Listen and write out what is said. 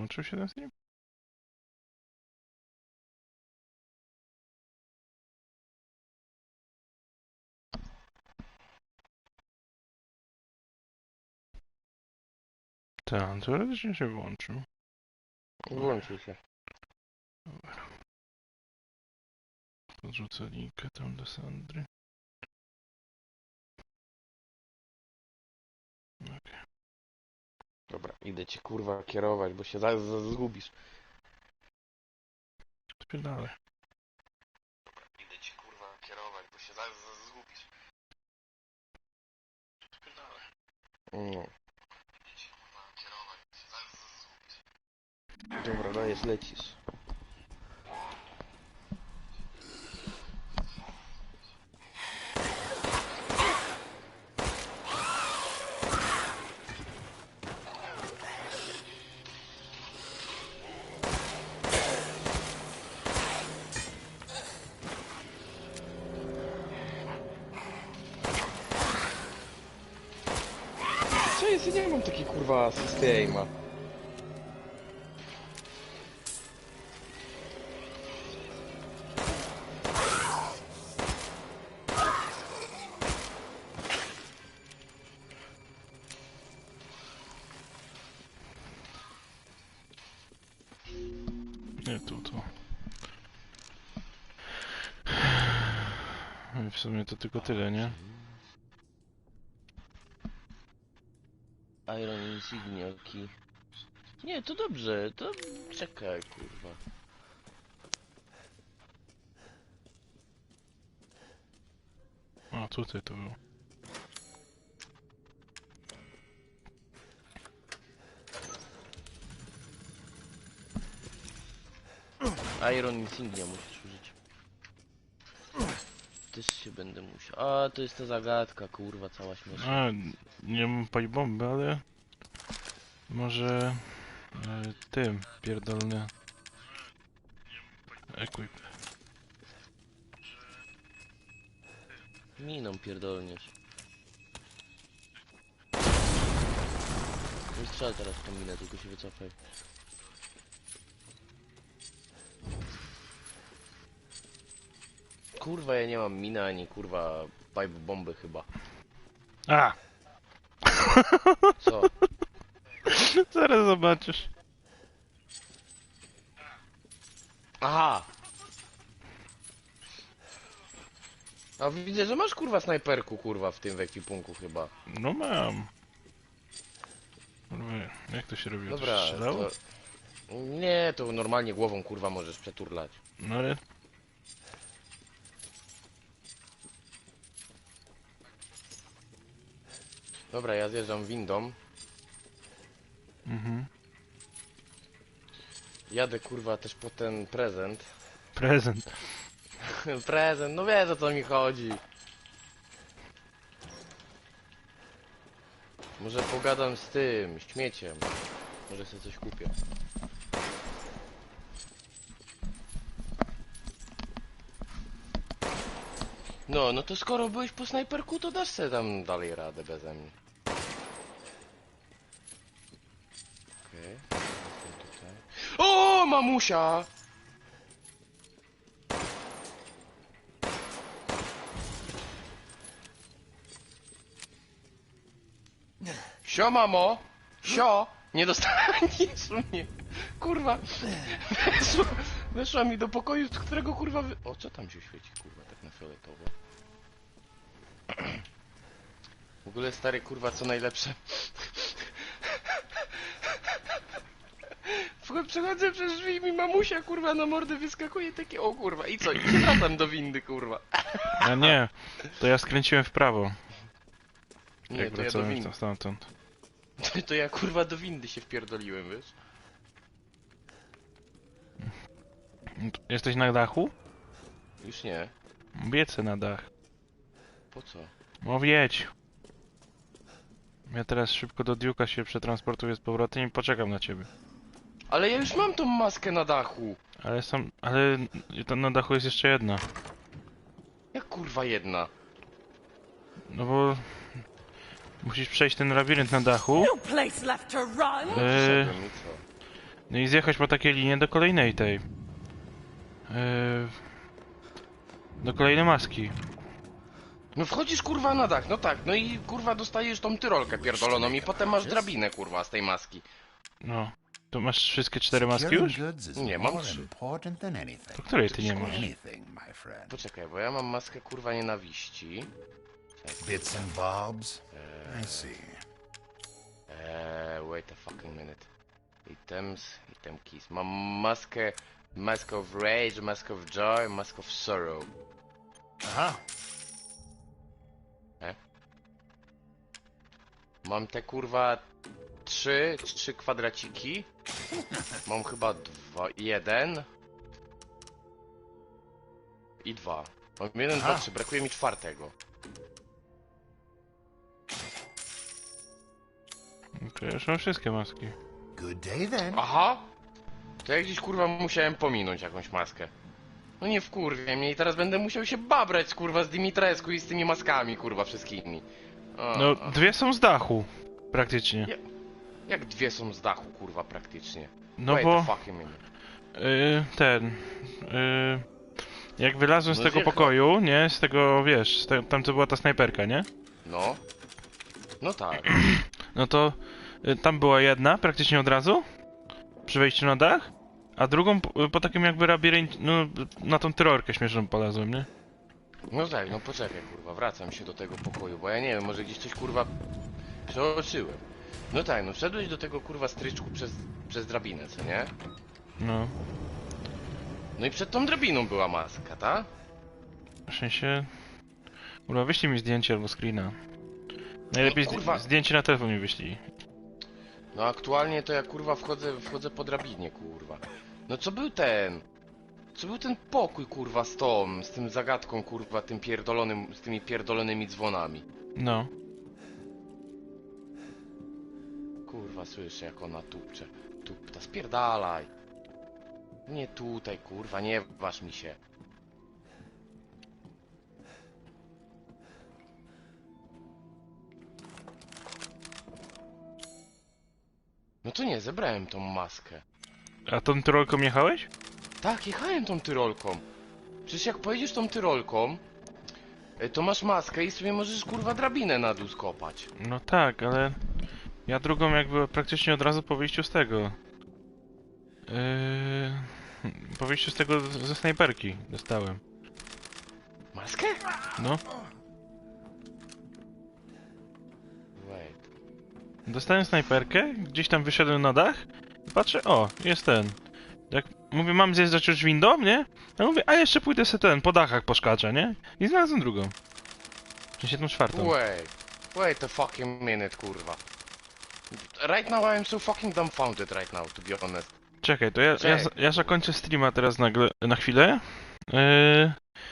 Włączył się ten stream? Tak, teoretycznie się włączył. Włączył się. Podrzucę linkę tam do Sandry. Dobra, idę cię kurwa kierować, bo się zaraz zgubisz. Spierdalaj. Idę cię kurwa kierować, bo się zaraz zgubisz. Spierdalaj. No. Idę cię kurwa kierować, bo się zaraz zgubisz. Dobra, dajesz, lecisz. Ja nie mam takiej kurwa systema. Nie, tu, tu. W sumie to tylko tyle, nie? Iron Insignioki. Nie, to dobrze, to czekaj, kurwa. A, tutaj to było. Iron Insignia musisz. Też się będę musiał. A, to jest ta zagadka, kurwa, cała śmieszna. A, nie mam paj bomby, ale... Może... E, tym, pierdolny... Equip. Miną pierdolniesz. Nie strzel teraz w tą minę, tylko się wycofaj. Kurwa, ja nie mam miny ani kurwa pipe bomby chyba. A! Co? Zaraz zobaczysz. Aha! A widzę, że masz kurwa snajperku kurwa w tym w ekwipunku chyba. No mam. Kurwa, jak to się robi? Dobra, to... Nie, to normalnie głową kurwa możesz przeturlać. No ale... Dobra, ja zjeżdżam windą. Mhm. Jadę kurwa też po ten prezent. Prezent. prezent, no wiesz o co mi chodzi. Może pogadam z tym, śmieciem. Może sobie coś kupię. No, no to skoro byłeś po snajperku, to dasz sobie tam dalej radę beze mnie. Okej. tutaj. O, mamusia! Sio, mamo! Sio! Nie dostaniesz mnie! Kurwa! Weszła, weszła mi do pokoju, z którego kurwa wy... O, co tam się świeci, kurwa, tak na fioletowo? W ogóle stary, kurwa, co najlepsze... Przechodzę przez drzwi i mi mamusia, kurwa, na mordę wyskakuje takie, o kurwa, i co? I wracam do windy, kurwa. A nie, to ja skręciłem w prawo. Nie, jak to ja do windy. tam stamtąd. To, to ja kurwa do windy się wpierdoliłem, wiesz? Jesteś na dachu? Już nie. Wiecę na dach. Po co? No wiedź. Ja teraz szybko do Duke'a się przetransportuję z powrotem i poczekam na ciebie. Ale ja już mam tą maskę na dachu. Ale sam, ale tam na dachu jest jeszcze jedna. Jak kurwa jedna? No bo musisz przejść ten labirynt na dachu. No place left to run. Eee, Przyszedłem i co? No i zjechać po takiej linie do kolejnej tej. Yy, do kolejnej maski. No wchodzisz kurwa na dach, no tak, no i kurwa dostajesz tą tyrolkę pierdoloną i potem masz drabinę kurwa z tej maski. No. To masz wszystkie cztery maski już? Nie, mam trzy. To której ty nie masz? Poczekaj, bo ja mam maskę kurwa nienawiści. Bits and bobs. I see. Eee, wait a fucking minute. Items, item keys. Mam maskę, mask of rage, mask of joy, mask of sorrow. Aha. Mam te kurwa trzy, trzy kwadraciki. Mam chyba dwa, jeden. I dwa. Mam jeden, dwa, Aha. trzy, brakuje mi czwartego. To ja już mam wszystkie maski. Good day then. Aha! To ja gdzieś kurwa musiałem pominąć jakąś maskę. No nie wkurwie mnie i teraz będę musiał się babrać kurwa z Dimitrescu i z tymi maskami kurwa wszystkimi. O, No, o. dwie są z dachu. Praktycznie. Ja- Jak dwie są z dachu kurwa praktycznie. No Wait bo fucking minute. yy, ten. Yy, jak wylazłem z No tego zjechał. pokoju, nie? Z tego, wiesz, z te, tam co była ta snajperka, nie? No. No tak. No to y, tam była jedna praktycznie od razu przy wejściu na dach, a drugą po, po takim jakby labirynt, no na tą tyrolkę śmieszną polazłem, nie? No tak, no poczekaj kurwa, wracam się do tego pokoju, bo ja nie wiem, może gdzieś coś kurwa przeoczyłem. No tak, no wszedłeś do tego kurwa stryczku przez, przez drabinę, co nie? No, No i przed tą drabiną była maska, ta? w sensie... Kurwa, wyślij mi zdjęcie albo screena. Najlepiej No, kurwa. zdjęcie na telefon mi wyślij. No aktualnie to ja kurwa wchodzę, wchodzę po drabinie, kurwa. No co był ten? Co był ten pokój kurwa z tą, z tym zagadką kurwa, tym pierdolonym, z tymi pierdolonymi dzwonami? No. Kurwa, słyszę jak ona tupcze. Tupta, spierdalaj. Nie tutaj, kurwa, nie waż mi się. No to nie, zebrałem tą maskę. A tą tyrolką jechałeś? Tak, jechałem tą tyrolką. Przecież jak pojedziesz tą tyrolką, e, to masz maskę i sobie możesz kurwa drabinę na dół skopać. No tak, ale... Ja drugą jakby praktycznie od razu po wyjściu z tego. Yy... Po wyjściu z tego ze snajperki dostałem. Maskę? No. Wait. Dostałem snajperkę, gdzieś tam wyszedłem na dach patrzę, o, jest ten. Jak mówię, mam zjeżdżać już windą, nie? Ja mówię, a jeszcze pójdę sobie ten, po dachach poszkaczę, nie? I znalazłem drugą. Sensie tą czwartą. Wait. Wait a fucking minute, kurwa. Right now I am so fucking dumbfounded right now, to be honest. Czekaj, to ja, ja, ja zakończę streama teraz nagle, na chwilę. Yy,